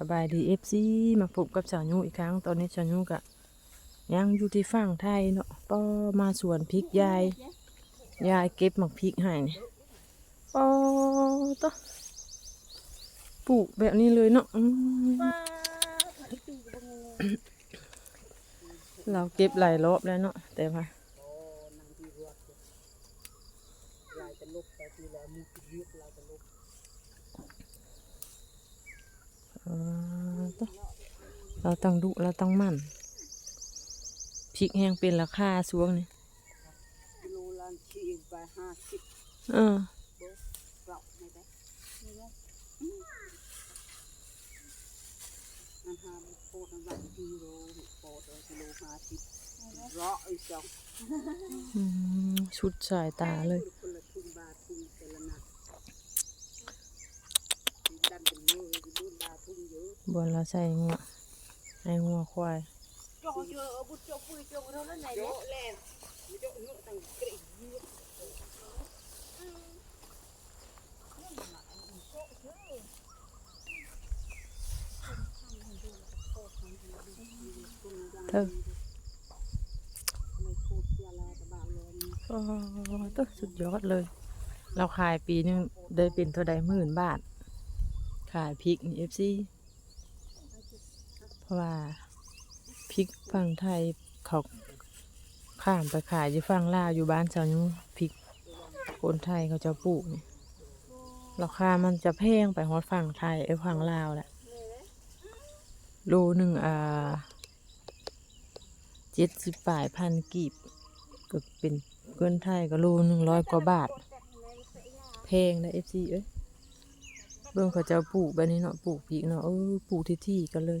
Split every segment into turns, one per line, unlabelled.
สบายดีเอฟซีมาพบกับสาวยูอีกครั้ง ตอนนี้สาวยูกะยังอยู่ที่ฝั่งไทยเนาะป้อมาสวนพริกยาย ยายเก็บหมักพริกให้เนี่ป้อต่อปลูกแบบนี้เลยเนาะเราเก็บหลายรอบแล้วเนาะแต่ว่า เออต่อเราต้องดุเราต้องมั่นพริกแห้งเป็นราคาสูงนี่
กิโลละชีไปห้าสิบ
เออ
เปล่าไม่ได้ไม่ได้อันหาโปรดอันวันกิโลโปรดกิโลห้าสิบร้อยสอง
อืมชุดสายตาเลย
คนละทุ่งบาทุ่งแต่ละนัดดันเป็นมือดูบาทุ่งเยอะ
บนเราใส่หัวให้หัวควาย
เยอะบุจปุยไงไม่จเยอะตั้งกรีเย
เธอโอ้ตัวสุดยอดเลย เราขายปีหนึงได้เป็นเท่าใดหมื่นบาท ขายพริกนี่เอฟซีเพราะ ว่าพริกฝั่งไทยเขาข้ามไปขายที่ฝั่งลาวอยู่บ้านเจ้านูพริกคนไทยเขาจะปลูกเนี่ยราคามันจะแพงไปฮอดฝั่งไทยไอ้ฝั่งลาวแหละโลหนึ่งอ่าเจ็ดสิบปลายพันกีบก็เป็นเงินไทยก็โลหนึ่งร้อยกว่าบาทแพงนะเอฟซีเอ้ยเบิ่งเขาจะปลูกแบบนี้เนาะปลูกพริกเนาะเออปลูกที่ที่กันเลย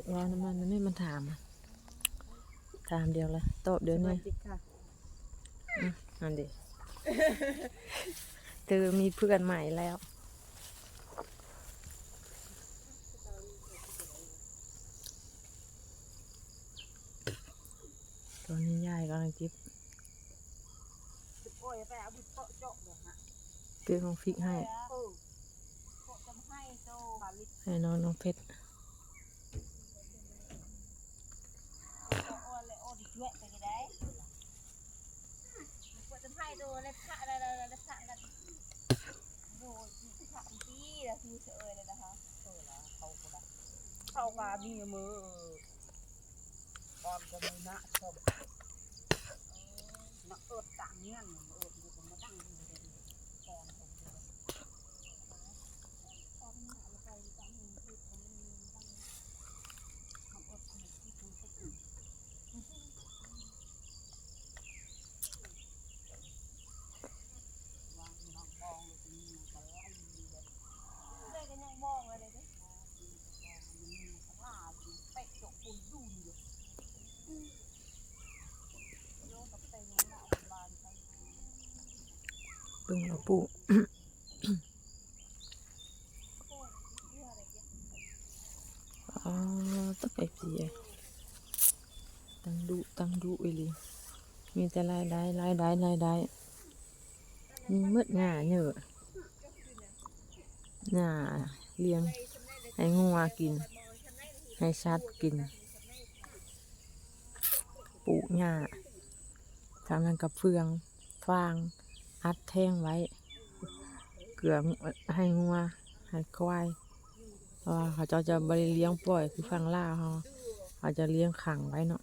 นมันไม่มันถามอะถามเดียวละตอบเดียวนี่
จิค่ะ
นั่นดิเธอมีเพื่อนใหม่แล้ว ตอนนี้ยายกำลังเก็บ
โอ้ยไปเอาบุตรเจาะเลยฮะ
เก็บของฟิกให้
เออโคจะให้โตบาลิต
ให้น้องน้องเพชร
โอ้ แยโอ้ดิช่วยไปก็ได้ปวดจะให้โตเลยพระอะไรอะไรพระกันโอ้ยพระดีแล้วคือเฉยเลยนะคะเฉยแล้วเขาก็ได้เข้ามามีมือตอนก็ไม่นะชอบนักเอิดต่างเงี้ยนเอิดอยู่ตรงมาตั้งอยู่เลยก่อนผมเลย เลยกันยังมองเลยเลยลาเตะจกปุยดุนอยู่โยกกับเต็งหน้าบานไป
เบิ่งเราปลูก อ๋อต้องไอพีไอ ตั้งดุตั้งดุอีหลีมีแต่รายได้รายได้รายได้มีมืดหน้าเยอะหน้าเลี้ยงให้งัวกิน ให้ชัดกินปลูกหญ้าทำนั้นกับเฟืองฟาง อัดแท่งไว้ เกลือให้งัวให้ควายเพราะเขาจ้าจะบริเลี้ยงปล่อยคือฟังล่าเขาเขาจะเลี้ยงขังไว้เนาะ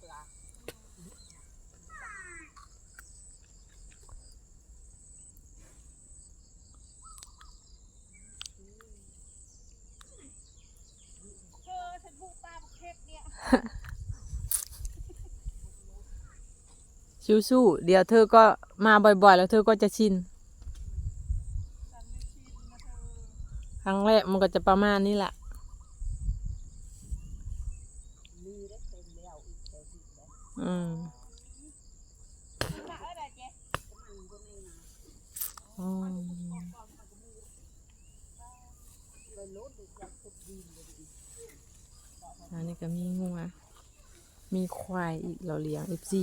สี่รอบละเธอฉันพูดปลาเค็กเนี่ย
ชิวสู้เดี๋ยวเธอก็มาบ่อยๆ แล้วเธอก็จะชิน
ฉันไม่ชินนะเธอ
ครั้งแรกมันก็จะประมาณนี้แหละ
มีได้เต็มแล้วอีกแต่สิบแล้ว
อืม
มาเออเดี๋ยวเจ๊มันก็ม่มา
อ๋อ
เลยรถดูจากทุกดินเลยดิ
อันนี้ก็มีงัวมีควายอีกเราเลี้ยงเอฟซี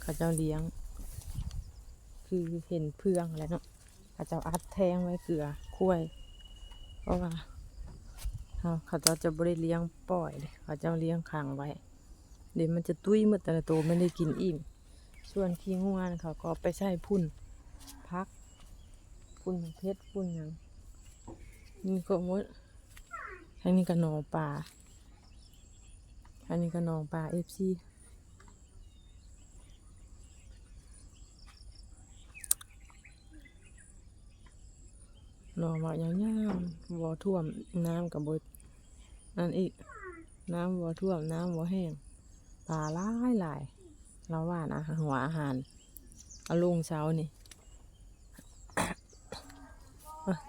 เขาเจ้าเลี้ยง คือเห็นเพื่องแล้วเนาะ เขาจ้าอัดแทงไว้เกลือคุ้ยเพราะว่าเขาเขาเจ้าจะบริเลี้ยงปล่อยเขาจ้าเลี้ยงขังไว้ เดี๋ยวมันจะตุ้ยหมดแต่ละตัวไม่ได้กินอิ่ม ส่วนขี้ง่วนเขาก็ไปใส่พุ่นพัก พุ่นเพชรพุ่นยังนี่ก็มดอันนี้ก็นองปลาอันนี้ก็นองปลาเอฟซี หนองว่ายาวๆบ่อท่วมน้ำกับบดนั่นอีก น้ำบ่อท่วมน้ำบ่แห้งปลาหลายหลายเราว่านะหัวอาหารอาลงเช้านี่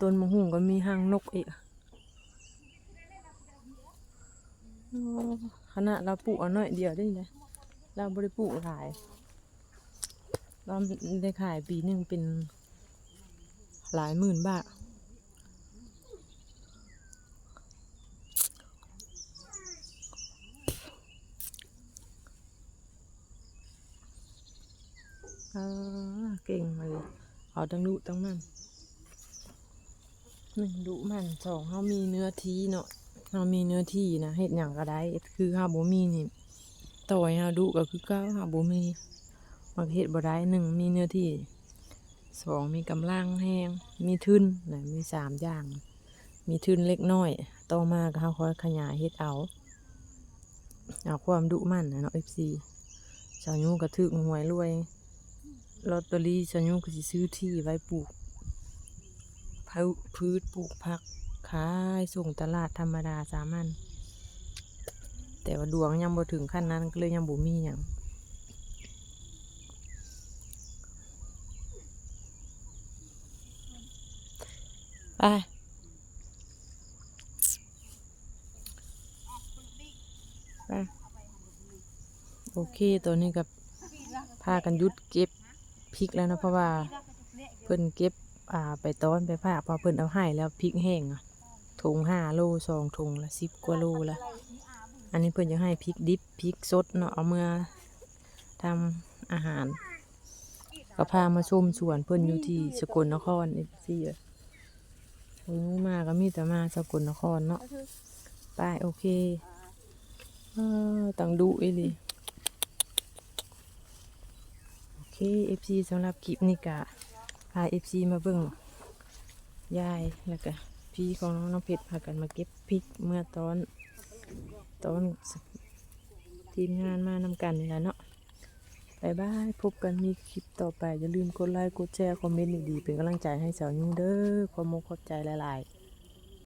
ต้นมะฮุ่งก็มีหางนกอีกขนาดเราปลูกเอาหน่อยเดียวได้นะเราบริปลูกหลายเราได้ขายปีหนึ่งเป็นหลายหมื่นบาท อ่าเก่งเลย ตั้งดุตั้งมันหนึ่งดุมันสองเขามีเนื้อที่เนาะเขามีเนื้อที่นะเฮ็ดอย่างก็ได้คือเขาบมีนี่ต่อยเขาดุก็คือเก้าเขาบมีมันเฮ็ดบ่ได้หนึ่งมีเนื้อที่สองมีกำลังแห้งมีทุนนะมีสามอย่าง มีทุนเล็กน้อยต่อมาก็เขาคอยขยายเฮ็ดเอาเอาความดุมันนะเนาะ FC ชาวยูก็ถึกหวยรวย ลอตเตอรี่ฉันยุ่งก็สิซื้อที่ไว้ปลูกพืชปลูกผักขายส่งตลาดธรรมดาสามัญแต่ว่าดวงยังบ่ถึงขั้นนั้นก็เลยยังบ่มีหยังไปไปโอเคตัวนี้กับพากันยุดเก็บ พริกแล้วนะเพราะว่าเพิ่นเก็บอ่าไปต้อนไปผ่าพอเพิ่นเอาให้แล้วพริกแห้งอะถุงห้าโลสองถุงละสิบกว่าโลละอันนี้เพิ่นจะให้พริกดิบพริกสดเนาะเอาเมื่อทำอาหาร ก็พามาชมสวนเพิ่นอยู่ที่สกลนครเอฟซีอะโอ้มาก็มีแต่มาสกลนครเนาะไปโอเคเออตังดุอีหลี โอเค FC สำหรับคลิปนี้กะพา FC มาเบิ่งยายแล้วก็พี่ของน้องน้องเพชรพากันมาเก็บพริกเมื่อตอนตอนทีมงานมานำกันนี่แหละเนาะบายบาย พบกันมีคลิปต่อไป อย่าลืมกดไลค์ กดแชร์ คอมเมนต์ดีๆเป็นกำลังใจให้สาวยุ่งเด้อขอมกขอบใจหลายๆ